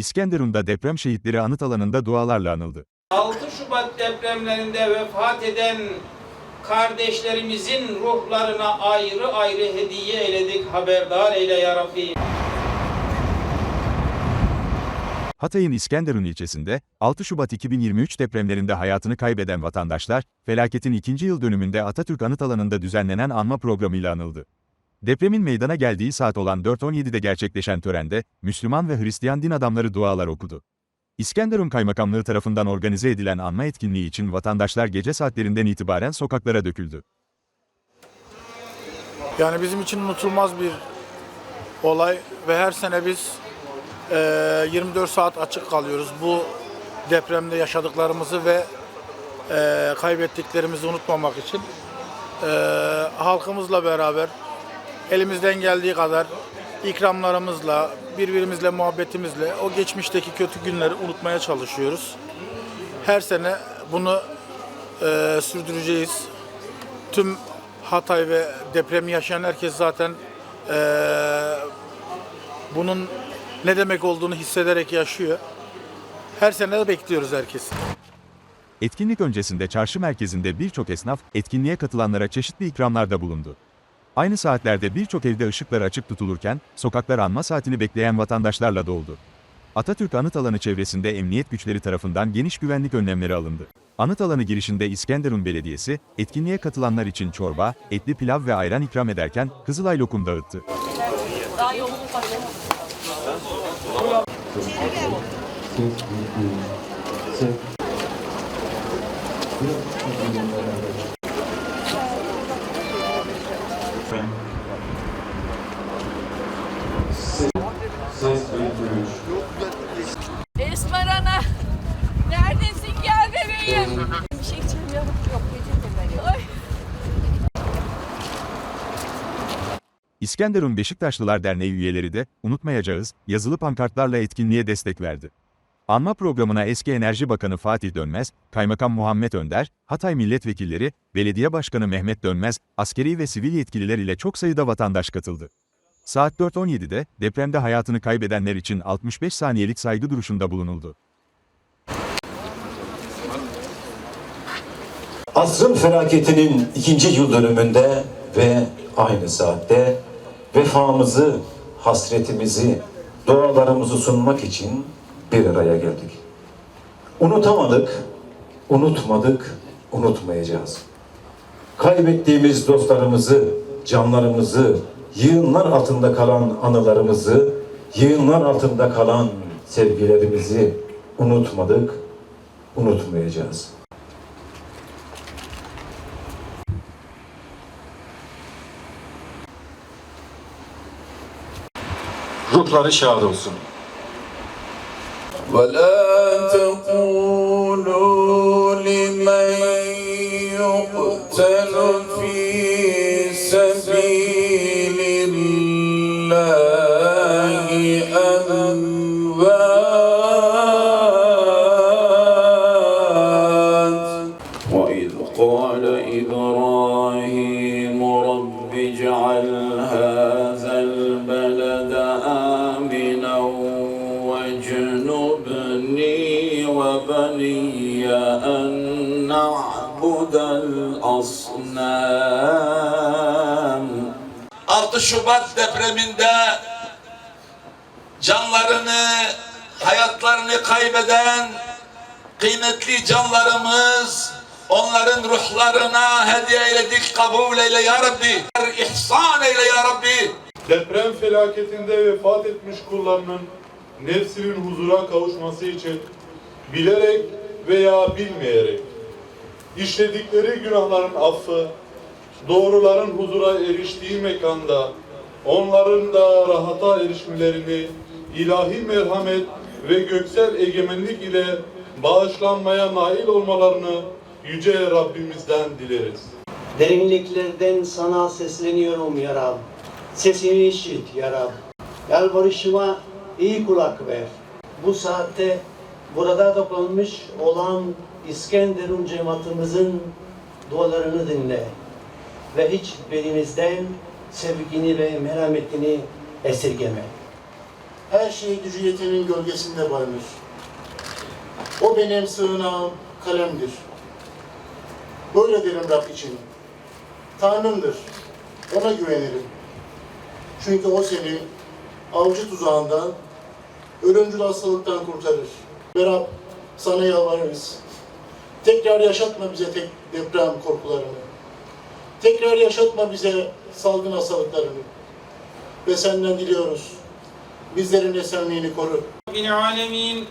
İskenderun'da deprem şehitleri anıt alanında dualarla anıldı. 6 Şubat depremlerinde vefat eden kardeşlerimizin ruhlarına ayrı ayrı hediye eyledik. Haberdar eyle ya Rabbi. Hatay'ın İskenderun ilçesinde 6 Şubat 2023 depremlerinde hayatını kaybeden vatandaşlar, felaketin ikinci yıl dönümünde Atatürk Anıt Alanı'nda düzenlenen anma programıyla anıldı. Depremin meydana geldiği saat olan 4.17'de gerçekleşen törende, Müslüman ve Hristiyan din adamları dualar okudu. İskenderun Kaymakamlığı tarafından organize edilen anma etkinliği için vatandaşlar gece saatlerinden itibaren sokaklara döküldü. Yani bizim için unutulmaz bir olay ve her sene biz eee, 24 saat açık kalıyoruz. Bu depremde yaşadıklarımızı ve eee, kaybettiklerimizi unutmamak için eee, halkımızla beraber elimizden geldiği kadar ikramlarımızla, birbirimizle muhabbetimizle o geçmişteki kötü günleri unutmaya çalışıyoruz. Her sene bunu eee, sürdüreceğiz tüm Hatay ve depremi yaşayan herkes zaten eee, bunun ne demek olduğunu hissederek yaşıyor. Her sene de bekliyoruz herkesi. Etkinlik öncesinde çarşı merkezinde birçok esnaf, etkinliğe katılanlara çeşitli ikramlarda bulundu. Aynı saatlerde birçok evde ışıklar açık tutulurken, sokaklar anma saatini bekleyen vatandaşlarla doldu. Atatürk Anıt Alanı çevresinde emniyet güçleri tarafından geniş güvenlik önlemleri alındı. Anıt alanı girişinde İskenderun Belediyesi, etkinliğe katılanlar için çorba, etli pilav ve ayran ikram ederken Kızılay lokum dağıttı. Daha yolculuk başlamadı. Esmer Ana. Neredesin gel bebeğim. Bir şey içemiyorum. Yok peçete Ay. İskenderun Beşiktaşlılar Derneği üyeleri de, unutmayacağız, yazılı pankartlarla etkinliğe destek verdi. Anma programına eski Enerji Bakanı Fatih Dönmez, Kaymakam Muhammed Önder, Hatay milletvekilleri, Belediye Başkanı Mehmet Dönmez, askeri ve sivil yetkililer ile çok sayıda vatandaş katıldı. Saat 4.17'de depremde hayatını kaybedenler için 65 saniyelik saygı duruşunda bulunuldu. Asrın felaketinin ikinci yıl dönümünde ve aynı saatte vefamızı, hasretimizi, dualarımızı sunmak için bir araya geldik. Unutamadık, unutmadık, unutmayacağız. Kaybettiğimiz dostlarımızı, canlarımızı, yığınlar altında kalan anılarımızı, yığınlar altında kalan sevgilerimizi unutmadık, unutmayacağız. Ruhları şad olsun. ولا تقولوا أموات وإذ قال إبراهيم رب اجعل هذا البلد آمنا واجنبني وبني أن نعبد الأصنام. 6 Şubat depreminde canlarını, hayatlarını kaybeden kıymetli canlarımız, onların ruhlarına hediye eyledik, kabul eyle ya Rabbi. İhsan eyle ya Rabbi. Deprem felaketinde vefat etmiş kullarının nefsinin huzura kavuşması için bilerek veya bilmeyerek işledikleri günahların affı, doğruların huzura eriştiği mekanda onların da rahata erişmelerini ilahi merhamet ve göksel egemenlik ile bağışlanmaya nail olmalarını yüce Rabbimizden dileriz. Derinliklerden sana sesleniyorum ya Rab. Sesimi işit ya Rab. Yalvarışıma iyi kulak ver. Bu saatte burada toplanmış olan İskenderun cemaatimizin dualarını dinle. Ve hiç birimizden sevgini ve merhametini esirgeme. her şey gücü yetenin gölgesinde barınır. O benim sığınağım, kalemdir. Böyle derim Rab için. Tanrımdır. Ona güvenirim. Çünkü o seni avcı tuzağından, ölümcül hastalıktan kurtarır. Ve Rab sana yalvarırız. Tekrar yaşatma bize tek deprem korkularını. Tekrar yaşatma bize salgın hastalıklarını. Ve senden diliyoruz. Bizlerin esenliğini koru. Rabbil alemin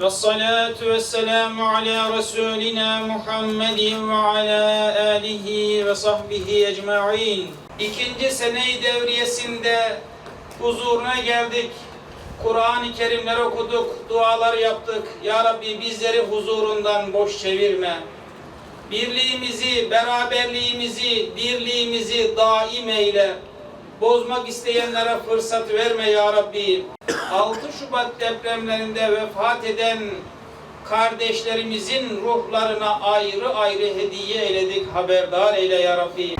ve salatu ve selamu ala Resulina Muhammedin ve ala alihi ve sahbihi ecma'in. İkinci sene devriyesinde huzuruna geldik. Kur'an-ı Kerimler okuduk, dualar yaptık. Ya Rabbi bizleri huzurundan boş çevirme. Birliğimizi, beraberliğimizi, dirliğimizi daim eyle. Bozmak isteyenlere fırsat verme ya Rabbi. 6 Şubat depremlerinde vefat eden kardeşlerimizin ruhlarına ayrı ayrı hediye eyledik. Haberdar eyle ya Rabbi.